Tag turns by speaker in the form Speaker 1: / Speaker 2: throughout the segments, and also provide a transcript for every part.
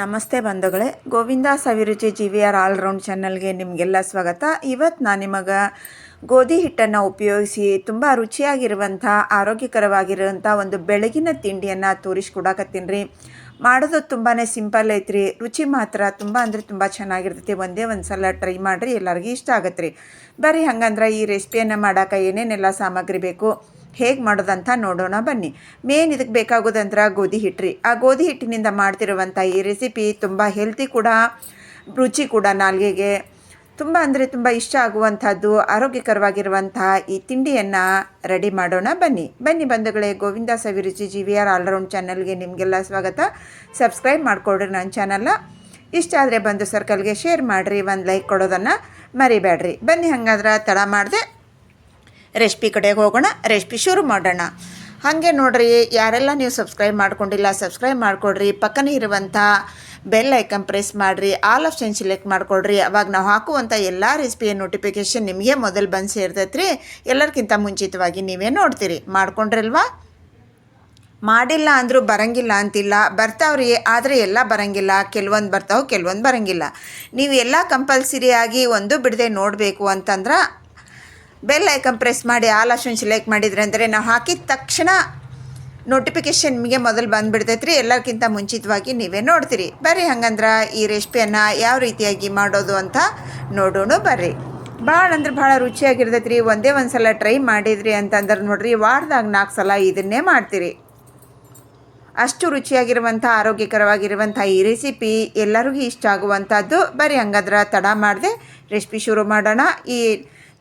Speaker 1: ನಮಸ್ತೆ ಬಂಧುಗಳೇ, Govinda Saviruchi G V R allround ಚಾನಲ್ಗೆ ನಿಮಗೆಲ್ಲ ಸ್ವಾಗತ. ಇವತ್ತು ನಾನು ನಿಮಗೆ ಗೋಧಿ ಹಿಟ್ಟನ್ನು ಉಪಯೋಗಿಸಿ ತುಂಬ ರುಚಿಯಾಗಿರುವಂಥ, ಆರೋಗ್ಯಕರವಾಗಿರುವಂಥ ಒಂದು ಬೆಳಗಿನ ತಿಂಡಿಯನ್ನು ತೋರಿಸ್ಕೊಡಾಕತ್ತೀನಿ ರೀ ಮಾಡೋದು ತುಂಬಾ ಸಿಂಪಲ್ ಐತ್ರಿ. ರುಚಿ ಮಾತ್ರ ತುಂಬ ಅಂದರೆ ತುಂಬ ಚೆನ್ನಾಗಿರ್ತೈತಿ. ಒಂದೇ ಒಂದು ಸಲ ಟ್ರೈ ಮಾಡಿರಿ, ಎಲ್ಲರಿಗೂ ಇಷ್ಟ ಆಗತ್ತೆ ರೀ ಬರ್ರಿ, ಹಂಗಂದ್ರೆ ಈ ರೆಸಿಪಿಯನ್ನು ಮಾಡೋಕೆ ಏನೇನೆಲ್ಲ ಸಾಮಗ್ರಿ ಬೇಕು? ಹೇಗೆ ಮಾಡೋದಂತ ನೋಡೋಣ ಬನ್ನಿ. ಮೇನ್ ಇದಕ್ಕೆ ಬೇಕಾಗೋದಂದ್ರೆ ಗೋಧಿ ಹಿಟ್ಟ್ರಿ ಆ ಗೋಧಿ ಹಿಟ್ಟಿನಿಂದ ಮಾಡ್ತಿರುವಂಥ ಈ ರೆಸಿಪಿ ತುಂಬ ಹೆಲ್ತಿ ಕೂಡ, ರುಚಿ ಕೂಡ ನಾಲ್ಗೆಗೆ. ತುಂಬ ಅಂದರೆ ತುಂಬ ಇಷ್ಟ ಆಗುವಂಥದ್ದು ಆರೋಗ್ಯಕರವಾಗಿರುವಂಥ ಈ ತಿಂಡಿಯನ್ನು ರೆಡಿ ಮಾಡೋಣ ಬನ್ನಿ. ಬನ್ನಿ ಬಂಧುಗಳೇ, Govinda Saviruchi G V R allround ಚಾನಲ್ಗೆ ನಿಮಗೆಲ್ಲ ಸ್ವಾಗತ. ಸಬ್ಸ್ಕ್ರೈಬ್ ಮಾಡಿಕೊಡ್ರಿ ನನ್ನ ಚಾನಲ್ನ. ಇಷ್ಟ ಆದರೆ ಬಂದು ಸರ್ಕಲ್ಗೆ ಶೇರ್ ಮಾಡಿರಿ, ಒಂದು ಲೈಕ್ ಕೊಡೋದನ್ನು ಮರಿಬೇಡ್ರಿ. ಬನ್ನಿ ಹಂಗಾದ್ರೆ ತಡ ಮಾಡಿದೆ. ರೆಸಿಪಿ ಕಡೆಗೆ ಹೋಗೋಣ, ರೆಸಿಪಿ ಶುರು ಮಾಡೋಣ. ಹಾಗೆ ನೋಡ್ರಿ, ಯಾರೆಲ್ಲ ನೀವು ಸಬ್ಸ್ಕ್ರೈಬ್ ಮಾಡ್ಕೊಂಡಿಲ್ಲ, ಸಬ್ಸ್ಕ್ರೈಬ್ ಮಾಡ್ಕೊಡ್ರಿ, ಪಕ್ಕನೇ ಇರುವಂಥ ಬೆಲ್ ಐಕನ್ ಪ್ರೆಸ್ ಮಾಡಿರಿ, ಆಲ್ ಆಪ್ಷನ್ ಸೆಲೆಕ್ಟ್ ಮಾಡಿಕೊಡ್ರಿ. ಅವಾಗ ನಾವು ಹಾಕುವಂಥ ಎಲ್ಲ ರೆಸಿಪಿಯ ನೋಟಿಫಿಕೇಶನ್ ನಿಮಗೆ ಮೊದಲು ಬಂದು ಸೇರ್ತೈತೆ ರೀ ಎಲ್ಲರಿಗಿಂತ ಮುಂಚಿತವಾಗಿ ನೀವೇ ನೋಡ್ತೀರಿ. ಮಾಡ್ಕೊಂಡ್ರಲ್ವಾ? ಮಾಡಿಲ್ಲ ಅಂದರೂ ಬರಂಗಿಲ್ಲ ಅಂತಿಲ್ಲ. ಬರ್ತಾವ್ರಿ, ಆದರೆ ಎಲ್ಲ ಬರಂಗಿಲ್ಲ. ಕೆಲವೊಂದು ಬರ್ತಾವೆ, ಕೆಲವೊಂದು ಬರಂಗಿಲ್ಲ. ನೀವು ಎಲ್ಲ ಕಂಪಲ್ಸರಿಯಾಗಿ ಒಂದು ಬಿಡದೆ ನೋಡಬೇಕು ಅಂತಂದ್ರೆ ಬೆಲ್ ಐಕನ್ ಪ್ರೆಸ್ ಮಾಡಿ, ಆಲ್ ಆಪ್ಷನ್ ಸೆಲೆಕ್ಟ್ ಮಾಡಿದ್ರೆ ಅಂದರೆ ನಾವು ಹಾಕಿದ ತಕ್ಷಣ ನೋಟಿಫಿಕೇಶನ್ ನಿಮಗೆ ಮೊದಲು ಬಂದುಬಿಡ್ತೈತೆ ರೀ ಎಲ್ಲಕ್ಕಿಂತ ಮುಂಚಿತವಾಗಿ ನೀವೇ ನೋಡ್ತೀರಿ. ಬರ್ರಿ ಹಂಗಂದ್ರೆ ಈ ರೆಸಿಪಿಯನ್ನು ಯಾವ ರೀತಿಯಾಗಿ ಮಾಡೋದು ಅಂತ ನೋಡೋಣ ಬರ್ರಿ. ಭಾಳ ಅಂದ್ರೆ ಭಾಳ ರುಚಿಯಾಗಿರ್ತೈತೆ ರೀ ಒಂದೇ ಒಂದು ಸಲ ಟ್ರೈ ಮಾಡಿದ್ರಿ ಅಂತಂದ್ರೆ ನೋಡ್ರಿ, ವಾರದಾಗ ನಾಲ್ಕು ಸಲ ಇದನ್ನೇ ಮಾಡ್ತೀರಿ. ಅಷ್ಟು ರುಚಿಯಾಗಿರುವಂಥ, ಆರೋಗ್ಯಕರವಾಗಿರುವಂಥ ಈ ರೆಸಿಪಿ ಎಲ್ಲರಿಗೂ ಇಷ್ಟ ಆಗುವಂಥದ್ದು. ಬರೀ ಹಂಗಾದ್ರೆ ತಡ ಮಾಡಿದೆ ರೆಸಿಪಿ ಶುರು ಮಾಡೋಣ. ಈ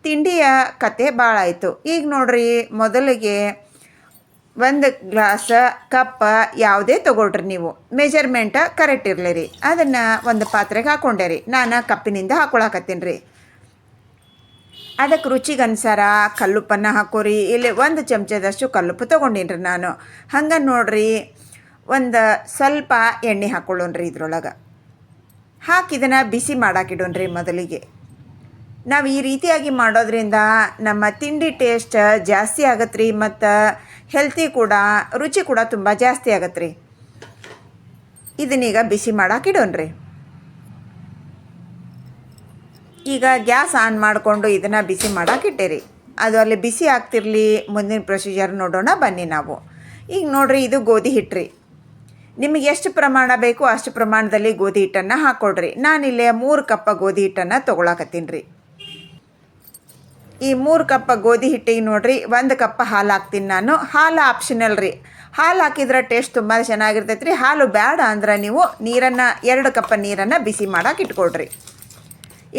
Speaker 1: ತಿಂಡಿಯ ಕತೆ ಭಾಳ ಆಯಿತು. ಈಗ ನೋಡ್ರಿ ಮೊದಲಿಗೆ ಒಂದು ಗ್ಲಾಸ್ ಕಪ್ಪ ಯಾವುದೇ ತೊಗೊಳ್ರಿ ನೀವು. ಮೆಜರ್ಮೆಂಟ ಕರೆಕ್ಟ್ ಇರಲಿ ರೀ. ಅದನ್ನು ಒಂದು ಪಾತ್ರೆಗೆ ಹಾಕ್ಕೊಂಡೆ ರೀ. ನಾನು ಕಪ್ಪಿನಿಂದ ಹಾಕೊಳಕತ್ತೀನಿ ರೀ. ಅದಕ್ಕೆ ರುಚಿಗೆ ಅನುಸಾರ ಕಲ್ಲುಪ್ಪನ್ನು ಹಾಕೋರಿ ಇಲ್ಲಿ ಒಂದು ಚಮಚದಷ್ಟು ಕಲ್ಲುಪ್ಪು ತೊಗೊಂಡೀನಿ ರೀ ನಾನು. ಹಂಗೆ ನೋಡ್ರಿ ಒಂದು ಸ್ವಲ್ಪ ಎಣ್ಣೆ ಹಾಕ್ಕೊಳ್ಳೋಣ್ರಿ ಇದ್ರೊಳಗೆ. ಹಾಕಿದನ್ನು ಬಿಸಿ ಮಾಡಾಕಿಡೋಣ್ರಿ ಮೊದಲಿಗೆ. ನಾವು ಈ ರೀತಿಯಾಗಿ ಮಾಡೋದ್ರಿಂದ ನಮ್ಮ ತಿಂಡಿ ಟೇಸ್ಟ್ ಜಾಸ್ತಿ ಆಗತ್ತೆ ರೀ ಮತ್ತು ಹೆಲ್ತಿ ಕೂಡ, ರುಚಿ ಕೂಡ ತುಂಬ ಜಾಸ್ತಿ ಆಗತ್ತೆ ರೀ ಇದನ್ನೀಗ ಬಿಸಿ ಮಾಡಾಕಿಡೋಣ್ರಿ. ಈಗ ಗ್ಯಾಸ್ ಆನ್ ಮಾಡಿಕೊಂಡು ಇದನ್ನು ಬಿಸಿ ಮಾಡಾಕಿಟ್ಟಿರಿ. ಅದು ಅಲ್ಲಿ ಬಿಸಿ ಆಗ್ತಿರಲಿ, ಮುಂದಿನ ಪ್ರೊಸೀಜರ್ ನೋಡೋಣ, ಬನ್ನಿ ನಾವು. ಈಗ ನೋಡಿರಿ ಇದು ಗೋಧಿ ಹಿಟ್ರಿ. ನಿಮಗೆ ಎಷ್ಟು ಪ್ರಮಾಣ ಬೇಕು ಅಷ್ಟು ಪ್ರಮಾಣದಲ್ಲಿ ಗೋಧಿ ಹಿಟ್ಟನ್ನು ಹಾಕ್ಕೊಡ್ರಿ ನಾನಿಲ್ಲೇ ಮೂರು ಕಪ್ಪ ಗೋಧಿ ಹಿಟ್ಟನ್ನು ತೊಗೊಳಕತ್ತೀನಿ ರೀ. ಈ ಮೂರು ಕಪ್ಪ ಗೋಧಿ ಹಿಟ್ಟಿಗೆ ನೋಡ್ರಿ, ಒಂದು ಕಪ್ಪ ಹಾಲು ಹಾಕ್ತೀನಿ ನಾನು. ಹಾಲು ಆಪ್ಷನಲ್ ರೀ. ಹಾಲು ಹಾಕಿದ್ರೆ ಟೇಸ್ಟ್ ತುಂಬ ಚೆನ್ನಾಗಿರ್ತೈತೆ ರೀ ಹಾಲು ಬೇಡ ಅಂದ್ರೆ ನೀವು ನೀರನ್ನು, ಎರಡು ಕಪ್ಪ ನೀರನ್ನು ಬಿಸಿ ಮಾಡೋಕೆ ಇಟ್ಕೊಳ್ರಿ.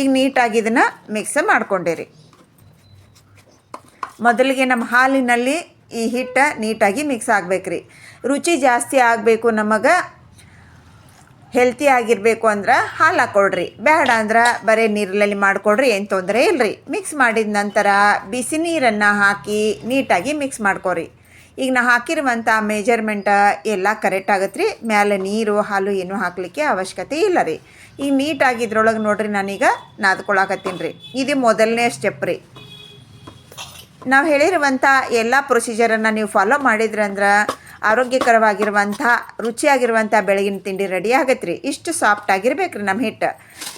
Speaker 1: ಈಗ ನೀಟಾಗಿ ಇದನ್ನು ಮಿಕ್ಸ್ ಮಾಡ್ಕೊಂಡಿರಿ. ಮೊದಲಿಗೆ ನಮ್ಮ ಹಾಲಿನಲ್ಲಿ ಈ ಹಿಟ್ಟು ನೀಟಾಗಿ ಮಿಕ್ಸ್ ಆಗಬೇಕ್ರಿ. ರುಚಿ ಜಾಸ್ತಿ ಆಗಬೇಕು ನಮಗೆ. ಹೆಲ್ತಿ ಆಗಿರಬೇಕು ಅಂದ್ರೆ ಹಾಲು ಹಾಕೊಳ್ರಿ ಬೇಡ ಅಂದ್ರೆ ಬರೀ ನೀರಲ್ಲಿ ಮಾಡಿಕೊಡ್ರಿ, ಏನು ತೊಂದರೆ ಇಲ್ಲರಿ ಮಿಕ್ಸ್ ಮಾಡಿದ ನಂತರ ಬಿಸಿ ನೀರನ್ನು ಹಾಕಿ ನೀಟಾಗಿ ಮಿಕ್ಸ್ ಮಾಡ್ಕೊರಿ. ಈಗ ನಾ ಹಾಕಿರುವಂಥ ಮೆಜರ್ಮೆಂಟ್ ಎಲ್ಲ ಕರೆಕ್ಟ್ ಆಗುತ್ತೆ ರೀ ಮ್ಯಾಲೆ ನೀರು, ಹಾಲು ಏನೂ ಹಾಕಲಿಕ್ಕೆ ಅವಶ್ಯಕತೆ ಇಲ್ಲ ರೀ. ಈ ನೀಟಾಗಿ ಇದ್ರೊಳಗೆ ನೋಡ್ರಿ ನಾನೀಗ ನಾದ್ಕೊಳಕತ್ತೀನಿ ರೀ. ಇದು ಮೊದಲನೇ ಸ್ಟೆಪ್ ರೀ. ನಾವು ಹೇಳಿರುವಂಥ ಎಲ್ಲ ಪ್ರೊಸೀಜರನ್ನು ನೀವು ಫಾಲೋ ಮಾಡಿದ್ರಿ ಅಂದ್ರೆ ಆರೋಗ್ಯಕರವಾಗಿರುವಂಥ, ರುಚಿಯಾಗಿರುವಂಥ ಬೆಳಗಿನ ತಿಂಡಿ ರೆಡಿ ಆಗತ್ತೆ ರೀ ಇಷ್ಟು ಸಾಫ್ಟ್ ಆಗಿರ್ಬೇಕು ರೀ ನಮ್ಮ ಹಿಟ್ಟು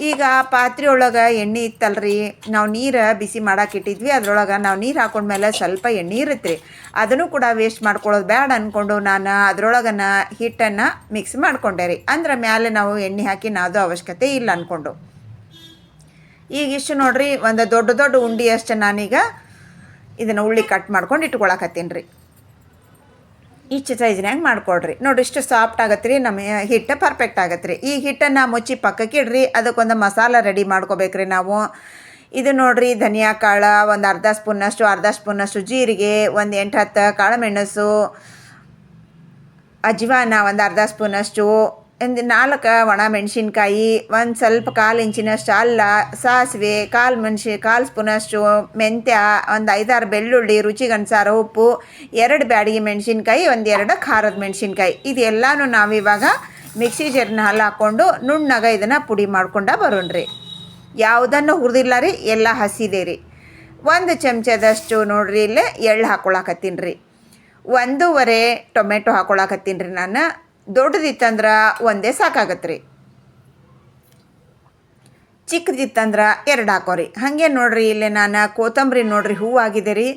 Speaker 1: ಈಗ ಪಾತ್ರೆ ಒಳಗೆ ಎಣ್ಣೆ ಇತ್ತಲ್ರಿ, ನಾವು ನೀರು ಬಿಸಿ ಮಾಡಕ್ಕೆ ಅದ್ರೊಳಗೆ ನಾವು ನೀರು ಹಾಕೊಂಡ್ಮೇಲೆ ಸ್ವಲ್ಪ ಎಣ್ಣೆ ಇರುತ್ತೆ ರೀ ಅದನ್ನು ಕೂಡ ವೇಸ್ಟ್ ಮಾಡ್ಕೊಳ್ಳೋದು ಬೇಡ ಅಂದ್ಕೊಂಡು ನಾನು ಅದ್ರೊಳಗನ ಹಿಟ್ಟನ್ನು ಮಿಕ್ಸ್ ಮಾಡ್ಕೊಂಡೆ ರೀ. ಅಂದ್ರೆ ಮೇಲೆ ನಾವು ಎಣ್ಣೆ ಹಾಕಿ ನಾದು ಅವಶ್ಯಕತೆ ಇಲ್ಲ ಅಂದ್ಕೊಂಡು ಈಗ ಇಷ್ಟು ನೋಡ್ರಿ, ಒಂದು ದೊಡ್ಡ ದೊಡ್ಡ ಉಂಡಿ ಅಷ್ಟೇ ನಾನೀಗ ಇದನ್ನು ಉಳ್ಳಿ ಕಟ್ ಮಾಡ್ಕೊಂಡು ಇಟ್ಕೊಳಕತ್ತೀನಿ ರೀ ಇಷ್ಟು ಸೈಜ್ನಾಗ ಮಾಡ್ಕೊಡ್ರಿ. ನೋಡಿರಿ, ಇಷ್ಟು ಸಾಫ್ಟ್ ಆಗತ್ತೆ ರೀ ನಮ್ಮ ಹಿಟ್ಟು ಪರ್ಫೆಕ್ಟ್ ಆಗತ್ತೆ ರೀ ಈ ಹಿಟ್ಟನ್ನು ಮುಚ್ಚಿ ಪಕ್ಕಕ್ಕೆ ಇಡ್ರಿ, ಅದಕ್ಕೊಂದು ಮಸಾಲ ರೆಡಿ ಮಾಡ್ಕೋಬೇಕ್ರಿ ನಾವು. ಇದು ನೋಡಿರಿ, ಧನಿಯಾ ಕಾಳು, ಒಂದು ಅರ್ಧ ಸ್ಪೂನಷ್ಟು ಅರ್ಧ ಸ್ಪೂನಷ್ಟು ಜೀರಿಗೆ, ಒಂದು ಎಂಟು ಹತ್ತು ಕಾಳು ಮೆಣಸು ಅಜ್ವಾನ ಒಂದು ಅರ್ಧ ಸ್ಪೂನಷ್ಟು ಒಂದು ನಾಲ್ಕು ಒಣ ಮೆಣಸಿನ್ಕಾಯಿ, ಒಂದು ಸ್ವಲ್ಪ ಕಾಲು ಇಂಚಿನಷ್ಟು ಅಲ್ಲ, ಸಾಸಿವೆ, ಕಾಲು ಮೆಣಸಿ ಕಾಲು ಸ್ಪೂನಷ್ಟು ಮೆಂತ್ಯ, ಒಂದು ಐದಾರು ಬೆಳ್ಳುಳ್ಳಿ ರುಚಿಗೆ ಅನುಸಾರ ಉಪ್ಪು, ಎರಡು ಬ್ಯಾಡಿಗೆ ಮೆಣಸಿನ್ಕಾಯಿ, ಒಂದು ಎರಡು ಖಾರದ ಮೆಣಸಿನ್ಕಾಯಿ. ಇದೆಲ್ಲನೂ ನಾವಿವಾಗ ಮಿಕ್ಸಿ ಜರ್ನ ಹಾಲು ಹಾಕ್ಕೊಂಡು ನುಣ್ಣಗ ಇದನ್ನು ಪುಡಿ ಮಾಡ್ಕೊಂಡ ಬರೋಣ್ರಿ. ಯಾವುದನ್ನು ಹುರಿದಿಲ್ಲ ರೀ, ಎಲ್ಲ ಹಸಿದೆ ರೀ. ಒಂದು ಚಮಚದಷ್ಟು ನೋಡ್ರಿ ಇಲ್ಲೇ ಎಳ್ಳು ಹಾಕ್ಕೊಳಕತ್ತೀನಿ ರೀ. ಒಂದೂವರೆ ಟೊಮೆಟೊ ಹಾಕ್ಕೊಳಕತ್ತೀನಿ ರೀ ನಾನು. ದೊಡ್ಡದಿತ್ತಂದ್ರೆ ಒಂದೇ ಸಾಕಾಗತ್ತೆ ರೀ ಚಿಕ್ಕದಿತ್ತಂದ್ರೆ ಎರಡು ಹಾಕೋರಿ. ಹಾಗೆ ನೋಡ್ರಿ ಇಲ್ಲಿ ನಾನು ಕೊತ್ತಂಬರಿ ನೋಡ್ರಿ ಹೂವು ಆಗಿದೆ ರೀ.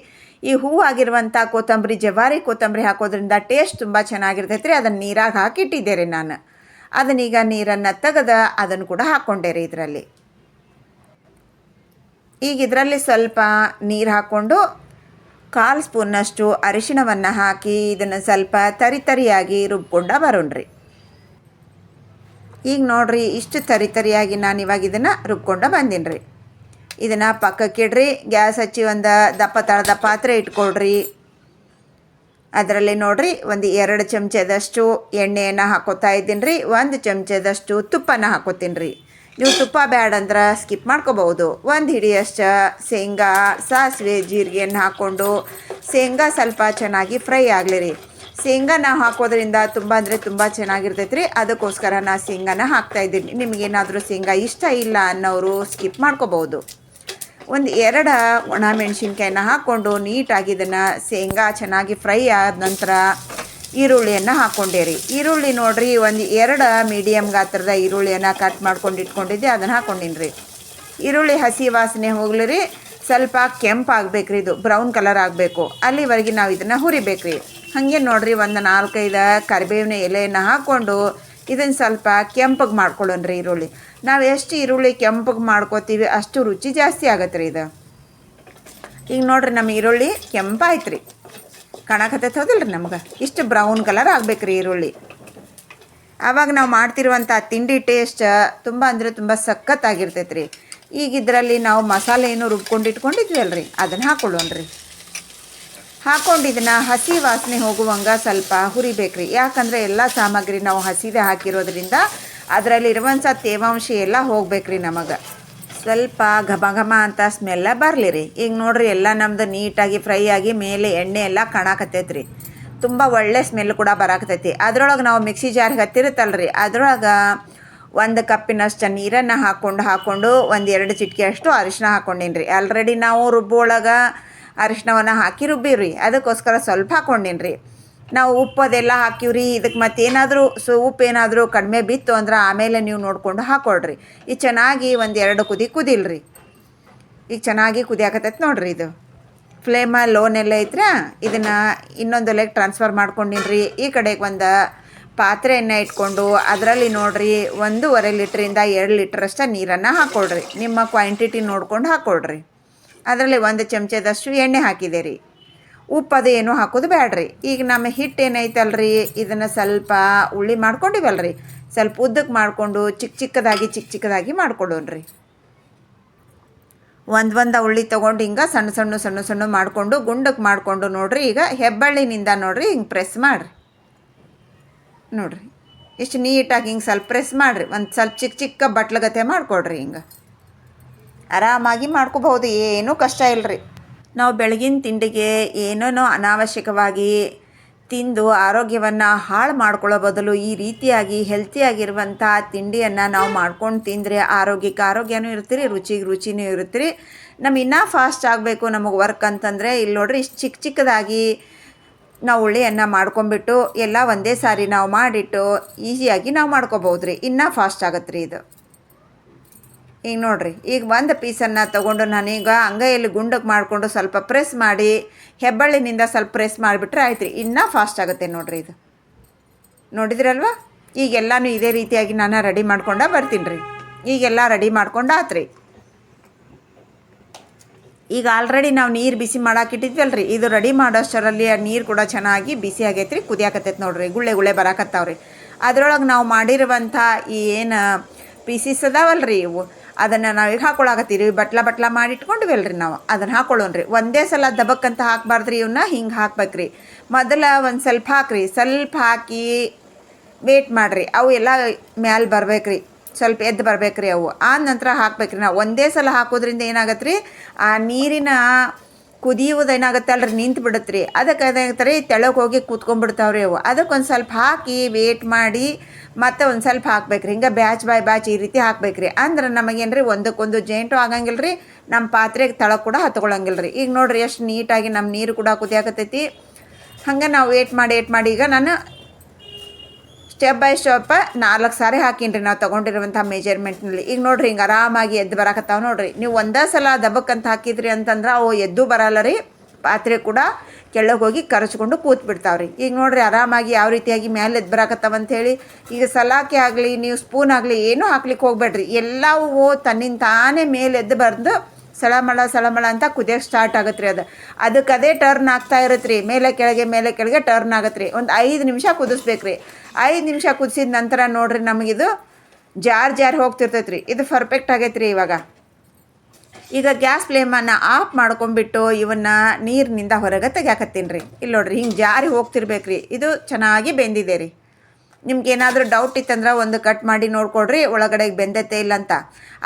Speaker 1: ಈ ಹೂವು ಆಗಿರುವಂಥ ಕೊತ್ತಂಬರಿ, ಜವಾರಿ ಕೊತ್ತಂಬರಿ ಹಾಕೋದ್ರಿಂದ ಟೇಸ್ಟ್ ತುಂಬ ಚೆನ್ನಾಗಿರ್ತೈತೆ ರೀ ಅದನ್ನು ನೀರಾಗಿ ಹಾಕಿ ಇಟ್ಟಿದ್ದೆ ರೀ ನಾನು. ಅದನ್ನೀಗ ನೀರನ್ನು ತೆಗೆದ ಅದನ್ನು ಕೂಡ ಹಾಕ್ಕೊಂಡೆ ರೀ ಇದರಲ್ಲಿ. ಈಗ ಇದರಲ್ಲಿ ಸ್ವಲ್ಪ ನೀರು ಹಾಕ್ಕೊಂಡು ಕಾಲು ಸ್ಪೂನ್ನಷ್ಟು ಅರಿಶಿಣವನ್ನು ಹಾಕಿ ಇದನ್ನು ಸ್ವಲ್ಪ ತರಿ ತರಿಯಾಗಿ ರುಬ್ಕೊಂಡ ಬರೋಣ್ರಿ. ಈಗ ನೋಡ್ರಿ, ಇಷ್ಟು ತರಿ ತರಿಯಾಗಿ ನಾನು ಇವಾಗ ಇದನ್ನು ರುಬ್ಕೊಂಡ ಬಂದೀನಿ ರೀ ಇದನ್ನು ಪಕ್ಕಕ್ಕಿಡ್ರಿ ಗ್ಯಾಸ್ ಹಚ್ಚಿ ಒಂದು ದಪ್ಪ ತಳದ ಪಾತ್ರೆ ಇಟ್ಕೊಳ್ರಿ. ಅದರಲ್ಲಿ ನೋಡ್ರಿ, ಒಂದು ಎರಡು ಚಮಚದಷ್ಟು ಎಣ್ಣೆಯನ್ನು ಹಾಕೋತಾ ಇದ್ದೀನಿ ರೀ ಒಂದು ಚಮಚದಷ್ಟು ತುಪ್ಪನ ಹಾಕೋತೀನಿ ರೀ ನೀವು ತುಪ್ಪ ಬ್ಯಾಡ ಅಂದ್ರೆ ಸ್ಕಿಪ್ ಮಾಡ್ಕೋಬಹುದು. ಒಂದು ಹಿಡಿಯಷ್ಟು ಶೇಂಗಾ, ಸಾಸಿವೆ, ಜೀರಿಗೆಯನ್ನು ಹಾಕ್ಕೊಂಡು ಶೇಂಗಾ ಸ್ವಲ್ಪ ಚೆನ್ನಾಗಿ ಫ್ರೈ ಆಗಲಿ ರೀ ಶೇಂಗಾನ ಹಾಕೋದ್ರಿಂದ ತುಂಬ ಅಂದರೆ ತುಂಬ ಚೆನ್ನಾಗಿರ್ತೈತೆ ರೀ ಅದಕ್ಕೋಸ್ಕರ ನಾ ಶೇಂಗಾನ ಹಾಕ್ತಾಯಿದ್ದೀನಿ ನಿಮಗೇನಾದರೂ ಶೇಂಗಾ ಇಷ್ಟ ಇಲ್ಲ ಅನ್ನೋರು ಸ್ಕಿಪ್ ಮಾಡ್ಕೋಬಹುದು. ಒಂದು ಎರಡು ಒಣ ಮೆಣಸಿನ್ಕಾಯಿನ ಹಾಕ್ಕೊಂಡು ನೀಟಾಗಿ ಇದನ್ನು ಶೇಂಗಾ ಚೆನ್ನಾಗಿ ಫ್ರೈ ಆದ ನಂತರ ಈರುಳ್ಳಿಯನ್ನು ಹಾಕ್ಕೊಂಡೆ ರೀ ಈರುಳ್ಳಿ ನೋಡಿರಿ, ಒಂದು ಎರಡು ಮೀಡಿಯಮ್ ಗಾತ್ರದ ಈರುಳ್ಳಿಯನ್ನು ಕಟ್ ಮಾಡ್ಕೊಂಡು ಇಟ್ಕೊಂಡಿದ್ದೆ, ಅದನ್ನು ಹಾಕ್ಕೊಂಡಿನಿ ರೀ ಈರುಳ್ಳಿ ಹಸಿ ವಾಸನೆ ಹೋಗ್ಲಿ ರೀ ಸ್ವಲ್ಪ ಕೆಂಪು ರೀ ಇದು ಬ್ರೌನ್ ಕಲರ್ ಆಗಬೇಕು. ಅಲ್ಲಿವರೆಗೆ ನಾವು ಇದನ್ನು ಹುರಿಬೇಕು ರೀ ಹಾಗೆ ನೋಡಿರಿ, ಒಂದು ನಾಲ್ಕೈದು ಕರಿಬೇವಿನ ಎಲೆಯನ್ನು ಹಾಕ್ಕೊಂಡು ಇದನ್ನು ಸ್ವಲ್ಪ ಕೆಂಪಗೆ ಮಾಡ್ಕೊಳ್ಳೋಣ ರೀ ಈರುಳ್ಳಿ. ನಾವು ಎಷ್ಟು ಈರುಳ್ಳಿ ಕೆಂಪಗೆ ಮಾಡ್ಕೋತೀವಿ, ಅಷ್ಟು ರುಚಿ ಜಾಸ್ತಿ ಆಗತ್ತೆ ರೀ ಇದು. ಈಗ ನೋಡಿರಿ ನಮ್ಮ ಈರುಳ್ಳಿ ಕೆಂಪಾಯ್ತು ರೀ ಕಾಣಕತ್ತೈತೆ ಹೌದಿಲ್ಲ ರೀ ನಮ್ಗೆ? ಇಷ್ಟು ಬ್ರೌನ್ ಕಲರ್ ಆಗ್ಬೇಕು ರೀ ಈರುಳ್ಳಿ. ಆವಾಗ ನಾವು ಮಾಡ್ತಿರುವಂಥ ತಿಂಡಿ ಟೇಸ್ಟ್ ತುಂಬ ಅಂದರೆ ತುಂಬ ಸಖತ್ತಾಗಿರ್ತೈತೆ ರೀ ಈಗ ಇದರಲ್ಲಿ ನಾವು ಮಸಾಲೆ ಏನು ರುಬ್ಕೊಂಡು ಇಟ್ಕೊಂಡಿದ್ವಿ ಅಲ್ರಿ ಅದನ್ನು ಹಾಕೊಳ್ಳೋಣ್ರಿ. ಹಾಕೊಂಡು ಇದನ್ನು ಹಸಿ ವಾಸನೆ ಹೋಗುವಂಗೆ ಸ್ವಲ್ಪ ಹುರಿಬೇಕು ರೀ ಯಾಕಂದರೆ ಎಲ್ಲ ಸಾಮಗ್ರಿ ನಾವು ಹಸಿದೆ ಹಾಕಿರೋದ್ರಿಂದ ಅದರಲ್ಲಿರುವಂಥ ತೇವಾಂಶ ಎಲ್ಲ ಹೋಗ್ಬೇಕು ರೀ ನಮಗೆ. ಸ್ವಲ್ಪ ಘಮ ಘಮ ಅಂತ ಸ್ಮೆಲ್ಲ ಬರಲಿ ರೀ. ಈಗ ನೋಡ್ರಿ ಎಲ್ಲ ನಮ್ದು ನೀಟಾಗಿ ಫ್ರೈ ಆಗಿ ಮೇಲೆ ಎಣ್ಣೆ ಎಲ್ಲ ಕಾಣಕತ್ತೈತೆ ರೀ ತುಂಬ ಒಳ್ಳೆ ಸ್ಮೆಲ್ ಕೂಡ ಬರಾಕತೈತಿ ಅದ್ರೊಳಗೆ ನಾವು ಮಿಕ್ಸಿ ಜಾರಿಗೆ ಹತ್ತಿರುತ್ತಲ್ಲ ರೀ ಅದ್ರೊಳಗೆ ಒಂದು ಕಪ್ಪಿನಷ್ಟು ನೀರನ್ನು ಹಾಕ್ಕೊಂಡು ಹಾಕ್ಕೊಂಡು ಒಂದು ಎರಡು ಚಿಟಿಕೆ ಅಷ್ಟು ಅರಿಶಿನ ಹಾಕ್ಕೊಂಡೀನಿ ರೀ ಆಲ್ರೆಡಿ ನಾವು ರುಬ್ಬೊಳಗೆ ಅರಿಶಿನವನ್ನು ಹಾಕಿ ರುಬ್ಬಿರಿ ಅದಕ್ಕೋಸ್ಕರ ಸ್ವಲ್ಪ ಹಾಕ್ಕೊಂಡೀನಿ ರೀ ನಾವು ಉಪ್ಪು ಅದೆಲ್ಲ ಹಾಕಿವ್ರಿ ಇದಕ್ಕೆ ಮತ್ತೇನಾದರೂ ಸೊ, ಉಪ್ಪು ಏನಾದರೂ ಕಡಿಮೆ ಬಿತ್ತು ಅಂದ್ರೆ ಆಮೇಲೆ ನೀವು ನೋಡಿಕೊಂಡು ಹಾಕೊಳ್ರಿ. ಈಗ ಚೆನ್ನಾಗಿ ಒಂದು ಎರಡು ಕುದಿ ಕುದಿಲ್ರಿ. ಈಗ ಚೆನ್ನಾಗಿ ಕುದಿಯಾಕತ್ತೈತೆ ನೋಡ್ರಿ ಇದು. ಫ್ಲೇಮ ಲೋನೆಲ್ಲ ಐತ್ರಾ? ಇದನ್ನು ಇನ್ನೊಂದು ಒಲೆಗೆ ಟ್ರಾನ್ಸ್ಫರ್ ಮಾಡ್ಕೊಂಡಿನ್ರಿ ಈ ಕಡೆಗೆ ಒಂದು ಪಾತ್ರೆಯನ್ನು ಇಟ್ಕೊಂಡು ಅದರಲ್ಲಿ ನೋಡ್ರಿ ಒಂದೂವರೆ ಲೀಟ್ರಿಂದ ಎರಡು ಲೀಟ್ರಷ್ಟು ನೀರನ್ನು ಹಾಕ್ಕೊಳ್ರಿ ನಿಮ್ಮ ಕ್ವಾಂಟಿಟಿ ನೋಡ್ಕೊಂಡು ಹಾಕ್ಕೊಳ್ರಿ ಅದರಲ್ಲಿ ಒಂದು ಚಮಚದಷ್ಟು ಎಣ್ಣೆ ಹಾಕಿದೆ ರೀ. ಉಪ್ಪು ಅದು ಏನು ಹಾಕೋದು ಬೇಡ್ರಿ ಈಗ ನಮ್ಮ ಹಿಟ್ಟು ಏನೈತಲ್ರಿ, ಇದನ್ನು ಸ್ವಲ್ಪ ಉಳ್ಳಿ ಮಾಡ್ಕೊಂಡಿವಲ್ರಿ. ಸ್ವಲ್ಪ ಉದ್ದಕ್ಕೆ ಮಾಡಿಕೊಂಡು ಚಿಕ್ಕ ಚಿಕ್ಕದಾಗಿ ಚಿಕ್ಕ ಚಿಕ್ಕದಾಗಿ ಮಾಡ್ಕೊಳ್ಳೋಣ್ರಿ ಒಂದು ಒಂದು ಉಳ್ಳಿ ತೊಗೊಂಡು ಹಿಂಗೆ ಸಣ್ಣ ಸಣ್ಣ ಸಣ್ಣ ಸಣ್ಣ ಮಾಡಿಕೊಂಡು ಗುಂಡಕ್ಕೆ ಮಾಡಿಕೊಂಡು ನೋಡಿರಿ, ಈಗ ಹೆಬ್ಬಳ್ಳಿನಿಂದ ನೋಡಿರಿ ಹಿಂಗೆ ಪ್ರೆಸ್ ಮಾಡಿರಿ. ನೋಡಿರಿ, ಇಷ್ಟು ನೀಟಾಗಿ ಹಿಂಗೆ ಸ್ವಲ್ಪ ಪ್ರೆಸ್ ಮಾಡಿರಿ, ಒಂದು ಸ್ವಲ್ಪ ಚಿಕ್ಕ ಚಿಕ್ಕ ಬಟ್ಲಗತೆ ಮಾಡಿಕೊಡ್ರಿ ಹಿಂಗೆ. ಆರಾಮಾಗಿ ಮಾಡ್ಕೋಬಹುದು, ಏನೂ ಕಷ್ಟ ಇಲ್ಲರಿ ನಾವು ಬೆಳಗಿನ ತಿಂಡಿಗೆ ಏನೇನೋ ಅನಾವಶ್ಯಕವಾಗಿ ತಿಂದು ಆರೋಗ್ಯವನ್ನು ಹಾಳು ಮಾಡ್ಕೊಳ್ಳೋ ಬದಲು ಈ ರೀತಿಯಾಗಿ ಹೆಲ್ತಿಯಾಗಿರುವಂಥ ತಿಂಡಿಯನ್ನು ನಾವು ಮಾಡ್ಕೊಂಡು ತಿಂದರೆ ಆರೋಗ್ಯಕ್ಕೆ ಆರೋಗ್ಯನೂ ಇರ್ತೀರಿ ರುಚಿಗೆ ರುಚಿನೂ ಇರ್ತೀರಿ ನಮ್ಮ ಇನ್ನೂ ಫಾಸ್ಟ್ ಆಗಬೇಕು ನಮಗೆ ವರ್ಕ್ ಅಂತಂದರೆ ಇಲ್ಲಿ ನೋಡ್ರಿ ಇಷ್ಟು ಚಿಕ್ಕ ಚಿಕ್ಕದಾಗಿ ನಾವು ಉಳ್ಳಿಯನ್ನು ಮಾಡ್ಕೊಂಬಿಟ್ಟು ಎಲ್ಲ ಒಂದೇ ಸಾರಿ ನಾವು ಮಾಡಿಟ್ಟು ಈಸಿಯಾಗಿ ನಾವು ಮಾಡ್ಕೋಬೋದು ರೀ ಇನ್ನೂ ಫಾಸ್ಟ್ ಆಗತ್ತೆ ರೀ ಇದು. ಈಗ ನೋಡ್ರಿ, ಈಗ ಒಂದು ಪೀಸನ್ನು ತೊಗೊಂಡು ನಾನೀಗ ಅಂಗೈಯಲ್ಲಿ ಗುಂಡಕ್ಕೆ ಮಾಡಿಕೊಂಡು ಸ್ವಲ್ಪ ಪ್ರೆಸ್ ಮಾಡಿ, ಹೆಬ್ಬಳ್ಳಿನಿಂದ ಸ್ವಲ್ಪ ಪ್ರೆಸ್ ಮಾಡಿಬಿಟ್ರೆ ಆಯ್ತು ರೀ ಇನ್ನೂ ಫಾಸ್ಟ್ ಆಗುತ್ತೆ ನೋಡಿರಿ ಇದು. ನೋಡಿದ್ರಲ್ವ? ಈಗೆಲ್ಲನೂ ಇದೇ ರೀತಿಯಾಗಿ ನಾನು ರೆಡಿ ಮಾಡ್ಕೊಂಡ ಬರ್ತೀನಿ ರೀ ಈಗೆಲ್ಲ ರೆಡಿ ಮಾಡ್ಕೊಂಡು ಆತ್ರಿ. ಈಗ ಆಲ್ರೆಡಿ ನಾವು ನೀರು ಬಿಸಿ ಮಾಡಾಕಿಟ್ಟಿದ್ವಲ್ಲ ರೀ ಇದು ರೆಡಿ ಮಾಡೋಷ್ಟರಲ್ಲಿ ಆ ನೀರು ಕೂಡ ಚೆನ್ನಾಗಿ ಬಿಸಿ ಆಗೈತೆ ರೀ ಕುದಿಯಾಕತ್ತೈತೆ ನೋಡ್ರಿ. ಗುಳ್ಳೆ ಗುಳ್ಳೆ ಬರಾಕತ್ತಾವ್ರಿ. ಅದರೊಳಗೆ ನಾವು ಮಾಡಿರುವಂಥ ಈ ಏನು ಪೀಸಿಸ್ ಅದಾವಲ್ಲ ರೀ ಇವು. ಅದನ್ನು ನಾವು ಈಗ ಹಾಕೊಳಕತ್ತೀರಿ? ಬಟ್ಲ ಬಟ್ಲ ಮಾಡಿ ಇಟ್ಕೊಂಡಿವಲ್ಲ ರೀ ನಾವು. ಅದನ್ನು ಹಾಕೊಳ್ಳೋಣ್ರಿ ಒಂದೇ ಸಲ ದಬಕ್ಕಂತ ಹಾಕ್ಬಾರ್ದ್ರಿ ಇವನ್ನ ಹಿಂಗೆ ಹಾಕ್ಬೇಕ್ರಿ. ಮೊದಲ ಒಂದು ಸ್ವಲ್ಪ ಹಾಕ್ರಿ. ಸ್ವಲ್ಪ ಹಾಕಿ ವೇಟ್ ಮಾಡಿರಿ. ಅವು ಎಲ್ಲ ಮ್ಯಾಲೆ ಬರ್ಬೇಕ್ರಿ. ಸ್ವಲ್ಪ ಎದ್ದು ಬರ್ಬೇಕ್ರಿ ಅವು. ಆ ನಂತರ ಹಾಕ್ಬೇಕ್ರಿ ನಾವು. ಒಂದೇ ಸಲ ಹಾಕೋದ್ರಿಂದ ಏನಾಗತ್ತೆ ರೀ ಆ ನೀರಿನ ಕುದಿಯುವುದು ಏನಾಗುತ್ತೆ ಅಲ್ರಿ? ನಿಂತು ಬಿಡುತ್ತೆ ರೀ ಅದಕ್ಕೆ ಏನಾಗುತ್ತೆ ರೀ ತೆಳಗೆ ಹೋಗಿ ಕೂತ್ಕೊಂಡ್ಬಿಡ್ತಾವ್ರಿ ಅವು. ಅದಕ್ಕೆ ಒಂದು ಸ್ವಲ್ಪ ಹಾಕಿ ವೇಟ್ ಮಾಡಿ ಮತ್ತೆ ಒಂದು ಸ್ವಲ್ಪ ಹಾಕ್ಬೇಕ್ರಿ. ಹಿಂಗೆ ಬ್ಯಾಚ್ ಬೈ ಬ್ಯಾಚ್ ಈ ರೀತಿ ಹಾಕ್ಬೇಕ್ರಿ. ಅಂದ್ರೆ ನಮಗೇನು ರೀ ಒಂದಕ್ಕೊಂದು ಜೇಂಟು ಆಗಂಗಿಲ್ಲ ರೀ ನಮ್ಮ ಪಾತ್ರೆಗೆ ತಳ ಕೂಡ ಹತ್ಕೊಳಂಗಿಲ್ಲ ರೀ ಈಗ ನೋಡ್ರಿ ಎಷ್ಟು ನೀಟಾಗಿ ನಮ್ಮ ನೀರು ಕೂಡ ಕುದಿಯಾಕತ್ತೈತಿ. ಹಂಗೆ ನಾವು ವೇಟ್ ಮಾಡಿ ವೇಟ್ ಮಾಡಿ. ಈಗ ನಾನು ಸ್ಟೆಪ್ ಬೈ ಸ್ಟೆಪ್ ನಾಲ್ಕು ಸಾರಿ ಹಾಕಿನ್ರಿ ನಾವು ತೊಗೊಂಡಿರುವಂಥ ಮೆಜರ್ಮೆಂಟ್ನಲ್ಲಿ ಈಗ ನೋಡ್ರಿ ಹಿಂಗೆ ಆರಾಮಾಗಿ ಎದ್ದು ಬರಾಕತ್ತಾವ ನೋಡ್ರಿ. ನೀವು ಒಂದೇ ಸಲ ದಬಕ್ಕಂತ ಹಾಕಿದ್ರಿ ಅಂತಂದ್ರೆ ಅವು ಎದ್ದು ಬರಲ್ಲ ರೀ. ಪಾತ್ರೆ ಕೂಡ ಕೆಳಗೆ ಹೋಗಿ ಕರಚ್ಕೊಂಡು ಕೂತ್ ಬಿಡ್ತಾವ್ರಿ ಈಗ ನೋಡ್ರಿ ಆರಾಮಾಗಿ ಯಾವ ರೀತಿಯಾಗಿ ಮೇಲೆ ಎದ್ದು ಬರಾಕತ್ತಾವ ಹೇಳಿ. ಈಗ ಸಲಾಕೆ ಆಗಲಿ, ನೀವು ಸ್ಪೂನ್ ಆಗಲಿ, ಏನೂ ಹಾಕ್ಲಿಕ್ಕೆ ಹೋಗ್ಬೇಡ್ರಿ. ಎಲ್ಲವೂ ತನ್ನಿಂದ ತಾನೇ ಮೇಲೆ ಎದ್ದು ಬಂದು ಸಳಮಳ ಸಳಮಳ ಅಂತ ಕುದಿಯೋಕೆ ಸ್ಟಾರ್ಟ್ ಆಗುತ್ತೆ ರೀ ಅದು. ಅದಕ್ಕೆ ಅದೇ ಟರ್ನ್ ಆಗ್ತಾ ಇರುತ್ತೆ ರೀ ಮೇಲೆ ಕೆಳಗೆ ಮೇಲೆ ಕೆಳಗೆ ಟರ್ನ್ ಆಗುತ್ತೆ ರೀ ಒಂದು ಐದು ನಿಮಿಷ ಕುದಿಸ್ಬೇಕು ರೀ ಐದು ನಿಮಿಷ ಕುದಿಸಿದ ನಂತರ ನೋಡ್ರಿ ನಮಗಿದು ಜಾರ್ ಜಾರ್ ಹೋಗ್ತಿರ್ತೈತೆ ರೀ ಇದು ಪರ್ಫೆಕ್ಟ್ ಆಗೈತೆ ರೀ ಇವಾಗ. ಈಗ ಗ್ಯಾಸ್ ಫ್ಲೇಮನ್ನು ಆಫ್ ಮಾಡ್ಕೊಂಡ್ಬಿಟ್ಟು ಇವನ್ನ ನೀರಿನಿಂದ ಹೊರಗೆ ತೆಗ್ಯಾಕತ್ತೀನಿ ರೀ. ಇಲ್ಲಿ ನೋಡ್ರಿ ಹಿಂಗೆ ಜಾರಿ ಹೋಗ್ತಿರ್ಬೇಕು ರೀ ಇದು ಚೆನ್ನಾಗಿ ಬೆಂದಿದೆ ರೀ. ನಿಮ್ಗೆ ಏನಾದರೂ ಡೌಟ್ ಇತ್ತಂದ್ರೆ ಒಂದು ಕಟ್ ಮಾಡಿ ನೋಡ್ಕೊಡ್ರಿ ಒಳಗಡೆ ಬೆಂದೈತೆ ಇಲ್ಲ ಅಂತ.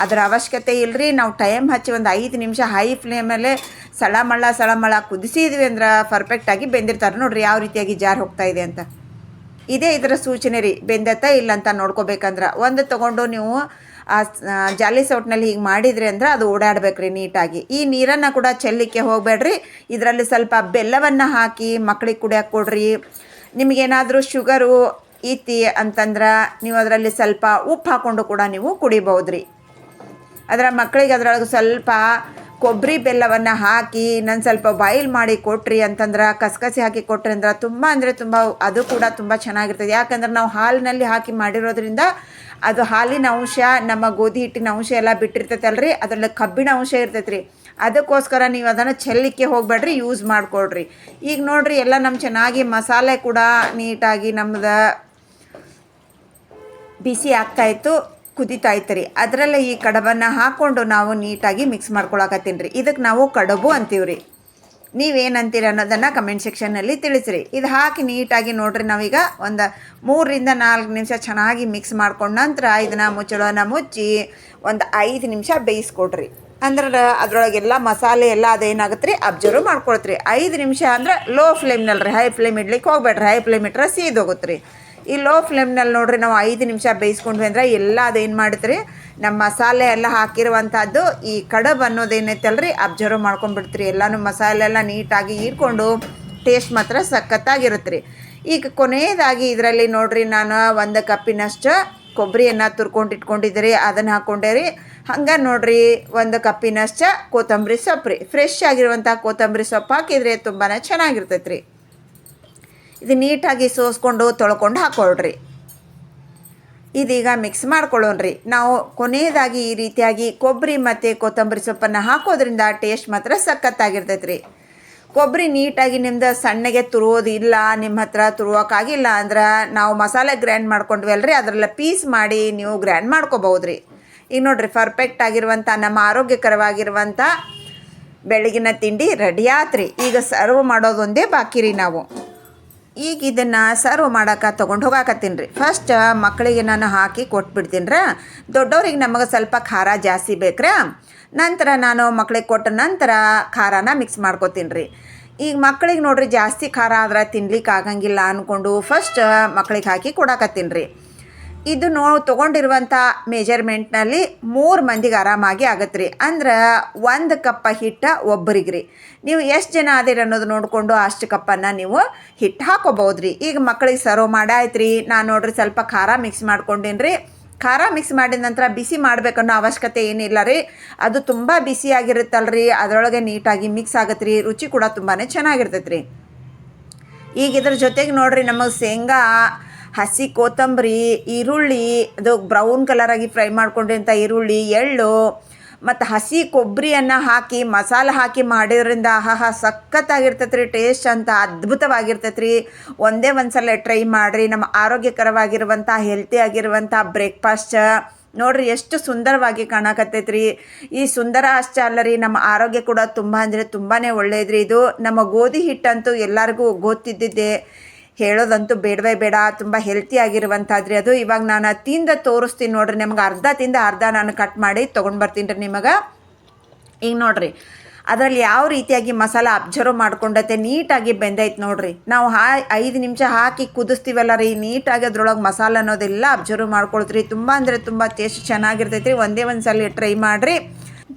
Speaker 1: ಅದರ ಅವಶ್ಯಕತೆ ಇಲ್ಲರಿ ನಾವು ಟೈಮ್ ಹಚ್ಚಿ ಒಂದು ಐದು ನಿಮಿಷ ಹೈ ಫ್ಲೇಮಲ್ಲೇ ಸಳಮಳ ಸಳಮಳ ಕುದಿಸಿದ್ವಿ ಅಂದ್ರೆ ಪರ್ಫೆಕ್ಟಾಗಿ ಬೆಂದಿರ್ತಾರೆ. ನೋಡ್ರಿ ಯಾವ ರೀತಿಯಾಗಿ ಜಾರ್ ಹೋಗ್ತಾ ಇದೆ ಅಂತ. ಇದೇ ಇದರ ಸೂಚನೆ ರೀ ಬೆಂದತ್ತ ಇಲ್ಲ ಅಂತ ನೋಡ್ಕೋಬೇಕಂದ್ರೆ. ಒಂದು ತೊಗೊಂಡು ನೀವು ಆ ಜಾಲಿ ಸೌಟ್ನಲ್ಲಿ ಹೀಗೆ ಮಾಡಿದ್ರಿ ಅಂದ್ರೆ ಅದು ಓಡಾಡ್ಬೇಕ್ರಿ ನೀಟಾಗಿ. ಈ ನೀರನ್ನು ಕೂಡ ಚೆಲ್ಲಿಕ್ಕೆ ಹೋಗಬೇಡ್ರಿ. ಇದರಲ್ಲಿ ಸ್ವಲ್ಪ ಬೆಲ್ಲವನ್ನು ಹಾಕಿ ಮಕ್ಕಳಿಗೆ ಕುಡಿಯೋಕೆ ಕೊಡ್ರಿ. ನಿಮಗೇನಾದರೂ ಶುಗರು ಈತಿ ಅಂತಂದ್ರೆ ನೀವು ಅದರಲ್ಲಿ ಸ್ವಲ್ಪ ಉಪ್ಪು ಹಾಕ್ಕೊಂಡು ಕೂಡ ನೀವು ಕುಡಿಬಹುದ್ರಿ. ಅದರ ಮಕ್ಕಳಿಗೆ ಅದರೊಳಗೆ ಸ್ವಲ್ಪ ಕೊಬ್ಬರಿ ಬೆಲ್ಲವನ್ನು ಹಾಕಿ ನಾನು ಸ್ವಲ್ಪ ಬಾಯಿಲ್ ಮಾಡಿ ಕೊಟ್ರಿ ಅಂತಂದ್ರೆ, ಕಸಕಸಿ ಹಾಕಿ ಕೊಟ್ರಿ ಅಂದ್ರೆ ತುಂಬ ಅಂದರೆ ತುಂಬ ಅದು ಕೂಡ ತುಂಬ ಚೆನ್ನಾಗಿರ್ತದೆ. ಯಾಕಂದ್ರೆ ನಾವು ಹಾಲಿನಲ್ಲಿ ಹಾಕಿ ಮಾಡಿರೋದ್ರಿಂದ ಅದು ಹಾಲಿನ ಅಂಶ, ನಮ್ಮ ಗೋಧಿ ಹಿಟ್ಟಿನ ಅಂಶ ಎಲ್ಲ ಬಿಟ್ಟಿರ್ತೈತಲ್ರಿ, ಅದರಲ್ಲಿ ಕಬ್ಬಿಣ ಅಂಶ ಇರ್ತೈತೆ ರೀ ಅದಕ್ಕೋಸ್ಕರ ನೀವು ಅದನ್ನು ಚೆಲ್ಲಿಕ್ಕೆ ಹೋಗಬೇಡ್ರಿ ಯೂಸ್ ಮಾಡಿಕೊಡ್ರಿ ಈಗ ನೋಡ್ರಿ ಎಲ್ಲ ನಮ್ಮ ಚೆನ್ನಾಗಿ ಮಸಾಲೆ ಕೂಡ ನೀಟಾಗಿ ನಮ್ದು ಬಿಸಿ ಆಗ್ತಾಯಿತ್ತು ಕುದಿತಾ ಇತ್ತು ರೀ ಅದರಲ್ಲೇ ಈ ಕಡಬನ್ನು ಹಾಕ್ಕೊಂಡು ನಾವು ನೀಟಾಗಿ ಮಿಕ್ಸ್ ಮಾಡ್ಕೊಳಕತ್ತೀನಿ ರೀ ಇದಕ್ಕೆ ನಾವು ಕಡಬು ಅಂತೀವಿ ರೀ ನೀವೇನಂತೀರ ಅನ್ನೋದನ್ನು ಕಮೆಂಟ್ ಸೆಕ್ಷನ್ನಲ್ಲಿ ತಿಳಿಸ್ರಿ. ಇದು ಹಾಕಿ ನೀಟಾಗಿ ನೋಡ್ರಿ ನಾವೀಗ ಒಂದು ಮೂರರಿಂದ ನಾಲ್ಕು ನಿಮಿಷ ಚೆನ್ನಾಗಿ ಮಿಕ್ಸ್ ಮಾಡ್ಕೊಂಡ ನಂತರ ಇದನ್ನು ಮುಚ್ಚಳನ ಮುಚ್ಚಿ ಒಂದು ಐದು ನಿಮಿಷ ಬೇಯಿಸ್ಕೊಡ್ರಿ. ಅಂದ್ರೆ ಅದರೊಳಗೆಲ್ಲ ಮಸಾಲೆ ಎಲ್ಲ ಅದೇನಾಗುತ್ತೆ ರೀ ಅಬ್ಸರ್ವ್ ಮಾಡ್ಕೊಳ್ತ್ರಿ. ಐದು ನಿಮಿಷ ಅಂದ್ರೆ ಲೋ ಫ್ಲೇಮ್ನಲ್ಲಿ ರೀ ಹೈ ಫ್ಲೇಮ್ ಇಡ್ಲಿಕ್ಕೆ ಹೋಗ್ಬೇಡ್ರಿ. ಹೈ ಫ್ಲೇಮ್ ಇಟ್ರೆ ಸೀದೋಗುತ್ತೆ ರೀ ಈ ಲೋ ಫ್ಲೇಮ್ನಲ್ಲಿ ನೋಡ್ರಿ ನಾವು ಐದು ನಿಮಿಷ ಬೇಯಿಸ್ಕೊಂಡ್ವಿ ಅಂದ್ರೆ ಎಲ್ಲ ಅದೇನು ಮಾಡುತ್ತೆ ರೀ ನಮ್ಮ ಮಸಾಲೆ ಎಲ್ಲ ಹಾಕಿರುವಂಥದ್ದು ಈ ಕಡಬ್ ಅನ್ನೋದೇನೈತಲ್ರಿ ಅಬ್ಸರ್ವ್ ಮಾಡ್ಕೊಂಡ್ಬಿಡ್ತೀರಿ. ಎಲ್ಲನೂ ಮಸಾಲೆ ಎಲ್ಲ ನೀಟಾಗಿ ಹೀರ್ಕೊಂಡು ಟೇಸ್ಟ್ ಮಾತ್ರ ಸಖತ್ತಾಗಿರುತ್ತೆ ರೀ ಈಗ ಕೊನೆಯದಾಗಿ ಇದರಲ್ಲಿ ನೋಡ್ರಿ ನಾನು ಒಂದು ಕಪ್ಪಿನಷ್ಟು ಕೊಬ್ಬರಿಯನ್ನು ತುರ್ಕೊಂಡು ಇಟ್ಕೊಂಡಿದ್ದೀರಿ. ಅದನ್ನು ಹಾಕ್ಕೊಂಡೆ ರೀ. ಹಂಗೆ ನೋಡ್ರಿ ಒಂದು ಕಪ್ಪಿನಷ್ಟು ಕೊತ್ತಂಬರಿ ಸೊಪ್ಪು ರೀ ಫ್ರೆಶ್ ಆಗಿರುವಂಥ ಕೊತ್ತಂಬರಿ ಸೊಪ್ಪು ಹಾಕಿದರೆ ತುಂಬಾ ಚೆನ್ನಾಗಿರ್ತೈತೆ ರೀ ಇದು ನೀಟಾಗಿ ಸೋಸ್ಕೊಂಡು ತೊಳ್ಕೊಂಡು ಹಾಕ್ಕೊಳ್ರಿ ಇದೀಗ ಮಿಕ್ಸ್ ಮಾಡ್ಕೊಳ್ಳೋಣ್ರಿ. ನಾವು ಕೊನೆಯದಾಗಿ ಈ ರೀತಿಯಾಗಿ ಕೊಬ್ಬರಿ ಮತ್ತು ಕೊತ್ತಂಬರಿ ಸೊಪ್ಪನ್ನು ಹಾಕೋದ್ರಿಂದ ಟೇಸ್ಟ್ ಮಾತ್ರ ಸಖತ್ತಾಗಿರ್ತೈತೆ ರೀ ಕೊಬ್ಬರಿ ನೀಟಾಗಿ ನಿಮ್ದು ಸಣ್ಣಗೆ ತುರುವೋದಿಲ್ಲ, ನಿಮ್ಮ ಹತ್ರ ತುರುವಕ್ಕಾಗಿಲ್ಲ ಅಂದ್ರೆ ನಾವು ಮಸಾಲೆ ಗ್ರ್ಯಾಂಡ್ ಮಾಡ್ಕೊಂಡ್ವಲ್ರಿ ಅದರಲ್ಲ ಪೀಸ್ ಮಾಡಿ ನೀವು ಗ್ರ್ಯಾಂಡ್ ಮಾಡ್ಕೋಬಹುದು ರೀ ಈಗ ನೋಡ್ರಿ ಪರ್ಫೆಕ್ಟ್ ಆಗಿರುವಂಥ ನಮ್ಮ ಆರೋಗ್ಯಕರವಾಗಿರುವಂಥ ಬೆಳಗಿನ ತಿಂಡಿ ರೆಡಿ ಆತ್ರಿ. ಈಗ ಸರ್ವ್ ಮಾಡೋದೊಂದೇ ಬಾಕಿ ರೀ ನಾವು. ಈಗ ಇದನ್ನು ಸರ್ವ್ ಮಾಡೋಕೆ ತೊಗೊಂಡು ಹೋಗಾಕತ್ತೀನಿ ರೀ. ಫಸ್ಟ್ ಮಕ್ಕಳಿಗೆ ನಾನು ಹಾಕಿ ಕೊಟ್ಬಿಡ್ತೀನಿ ರೀ. ದೊಡ್ಡವ್ರಿಗೆ ನಮಗೆ ಸ್ವಲ್ಪ ಖಾರ ಜಾಸ್ತಿ ಬೇಕ್ರಾ. ನಂತರ ನಾನು ಮಕ್ಕಳಿಗೆ ಕೊಟ್ಟ ನಂತರ ಖಾರನ ಮಿಕ್ಸ್ ಮಾಡ್ಕೊತೀನಿ ರೀ. ಈಗ ಮಕ್ಕಳಿಗೆ ನೋಡ್ರಿ ಜಾಸ್ತಿ ಖಾರ ಆದ್ರೆ ತಿನ್ಲಿಕ್ಕೆ ಆಗಂಗಿಲ್ಲ ಅಂದ್ಕೊಂಡು ಫಸ್ಟ್ ಮಕ್ಕಳಿಗೆ ಹಾಕಿ ಕೊಡಾಕತ್ತೀನಿ ರೀ. ಇದು ನೋ ತೊಗೊಂಡಿರುವಂಥ ಮೆಜರ್ಮೆಂಟ್ನಲ್ಲಿ ಮೂರು ಮಂದಿಗೆ ಆರಾಮಾಗಿ ಆಗತ್ತೆ ರೀ ಅಂದ್ರೆ ಒಂದು ಕಪ್ಪ ಹಿಟ್ಟು ಒಬ್ಬರಿಗೆ ರೀ ನೀವು ಎಷ್ಟು ಜನ ಆದಿರಿ ಅನ್ನೋದು ನೋಡಿಕೊಂಡು ಅಷ್ಟು ಕಪ್ಪನ್ನು ನೀವು ಹಿಟ್ಟು ಹಾಕೋಬಹುದು ರೀ ಈಗ ಮಕ್ಕಳಿಗೆ ಸರ್ವ್ ಮಾಡಾಯ್ತು ರೀ ನಾನು ನೋಡ್ರಿ ಸ್ವಲ್ಪ ಖಾರ ಮಿಕ್ಸ್ ಮಾಡ್ಕೊಂಡೀನಿ ರೀ ಖಾರ ಮಿಕ್ಸ್ ಮಾಡಿದ ನಂತರ ಬಿಸಿ ಮಾಡಬೇಕನ್ನೋ ಅವಶ್ಯಕತೆ ಏನಿಲ್ಲ ರೀ ಅದು ತುಂಬ ಬಿಸಿಯಾಗಿರುತ್ತಲ್ಲ ರೀ ಅದರೊಳಗೆ ನೀಟಾಗಿ ಮಿಕ್ಸ್ ಆಗತ್ತೆ ರೀ ರುಚಿ ಕೂಡ ತುಂಬಾ ಚೆನ್ನಾಗಿರ್ತೈತೆ ರೀ ಈಗ ಇದ್ರ ಜೊತೆಗೆ ನೋಡ್ರಿ ನಮಗೆ ಶೇಂಗಾ ಹಸಿ ಕೊತ್ತಂಬರಿ, ಈರುಳ್ಳಿ, ಅದು ಬ್ರೌನ್ ಕಲರಾಗಿ ಫ್ರೈ ಮಾಡ್ಕೊಂಡಿರೋಂಥ ಈರುಳ್ಳಿ, ಎಳ್ಳು, ಮತ್ತು ಹಸಿ ಕೊಬ್ಬರಿಯನ್ನು ಹಾಕಿ, ಮಸಾಲೆ ಹಾಕಿ ಮಾಡಿದ್ರಿಂದ ಆಹಾ ಸಖತ್ತಾಗಿರ್ತೈತೆ ರೀ ಟೇಸ್ಟ್ ಅಂತ ಅದ್ಭುತವಾಗಿರ್ತೈತೆ ರೀ ಒಂದೇ ಒಂದು ಸಲ ಟ್ರೈ ಮಾಡಿರಿ ನಮ್ಮ ಆರೋಗ್ಯಕರವಾಗಿರುವಂಥ ಹೆಲ್ತಿ ಆಗಿರುವಂಥ ಬ್ರೇಕ್ಫಾಸ್ಟ್ ನೋಡ್ರಿ, ಎಷ್ಟು ಸುಂದರವಾಗಿ ಕಾಣಕತ್ತೈತೆ ರೀ ಈ ಸುಂದರ ಅಷ್ಟೇ ಅಲ್ಲ ರೀ ನಮ್ಮ ಆರೋಗ್ಯ ಕೂಡ ತುಂಬ ಅಂದರೆ ತುಂಬಾ ಒಳ್ಳೇದ್ರಿ. ಇದು ನಮ್ಮ ಗೋಧಿ ಹಿಟ್ಟಂತೂ ಎಲ್ಲರಿಗೂ ಗೊತ್ತಿದ್ದಿದ್ದೆ. ಹೇಳೋದಂತೂ ಬೇಡವೇ ಬೇಡ, ತುಂಬ ಹೆಲ್ತಿ ಆಗಿರುವಂಥದ್ರಿ ಅದು. ಇವಾಗ ನಾನು ತಿಂದ ತೋರಿಸ್ತೀನಿ ನೋಡ್ರಿ, ನಿಮ್ಗೆ ಅರ್ಧ ತಿಂದ ಅರ್ಧ ನಾನು ಕಟ್ ಮಾಡಿ ತೊಗೊಂಡು ಬರ್ತೀನಿ ರೀ ನಿಮಗೆ. ಈಗ ನೋಡ್ರಿ, ಅದರಲ್ಲಿ ಯಾವ ರೀತಿಯಾಗಿ ಮಸಾಲ ಅಬ್ಸರ್ವ್ ಮಾಡ್ಕೊಂಡೈತೆ, ನೀಟಾಗಿ ಬೆಂದೈತೆ ನೋಡ್ರಿ. ನಾವು ಹಾ, ಐದು ನಿಮಿಷ ಹಾಕಿ ಕುದಿಸ್ತೀವಲ್ಲ ರೀ, ನೀಟಾಗಿ ಅದ್ರೊಳಗೆ ಮಸಾಲ ಅನ್ನೋದೆಲ್ಲ ಅಬ್ಸರ್ವ್ ಮಾಡ್ಕೊಳ್ತೀರಿ. ತುಂಬ ಅಂದರೆ ತುಂಬ ಟೇಸ್ಟ್ ಚೆನ್ನಾಗಿರ್ತೈತೆ ರೀ ಒಂದೇ ಒಂದು ಸಲ ಟ್ರೈ ಮಾಡಿರಿ.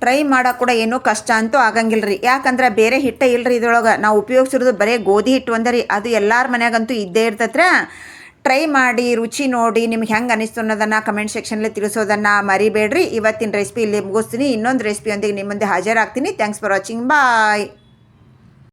Speaker 1: ಟ್ರೈ ಮಾಡೋ ಕೂಡ ಏನೂ ಕಷ್ಟ ಅಂತೂ ಆಗಂಗಿಲ್ಲ ರೀ ಯಾಕಂದ್ರೆ ಬೇರೆ ಹಿಟ್ಟೆ ಇಲ್ರಿ ಇದ್ರೊಳಗೆ. ನಾವು ಉಪಯೋಗಿಸಿರೋದು ಬರೀ ಗೋಧಿ ಹಿಟ್ಟು ಒಂದೇ ರೀ. ಅದು ಎಲ್ಲರ ಮನೆಯಾಗಂತೂ ಇದ್ದೇ ಇರ್ತೈತ್ರ ಟ್ರೈ ಮಾಡಿ, ರುಚಿ ನೋಡಿ, ನಿಮ್ಗೆ ಹೆಂಗೆ ಅನಿಸ್ತು ಅನ್ನೋದನ್ನು ಕಮೆಂಟ್ ಸೆಕ್ಷನಲ್ಲಿ ತಿಳಿಸೋದನ್ನು ಮರಿಬೇಡ್ರಿ. ಇವತ್ತಿನ ರೆಸಿಪಿ ಇಲ್ಲಿ ಮುಗಿಸ್ತೀನಿ. ಇನ್ನೊಂದು ರೆಸಿಪಿಯೊಂದಿಗೆ ನಿಮ್ಮ ಮುಂದೆ ಹಾಜರಾಗ್ತೀನಿ. Thanks for watching bye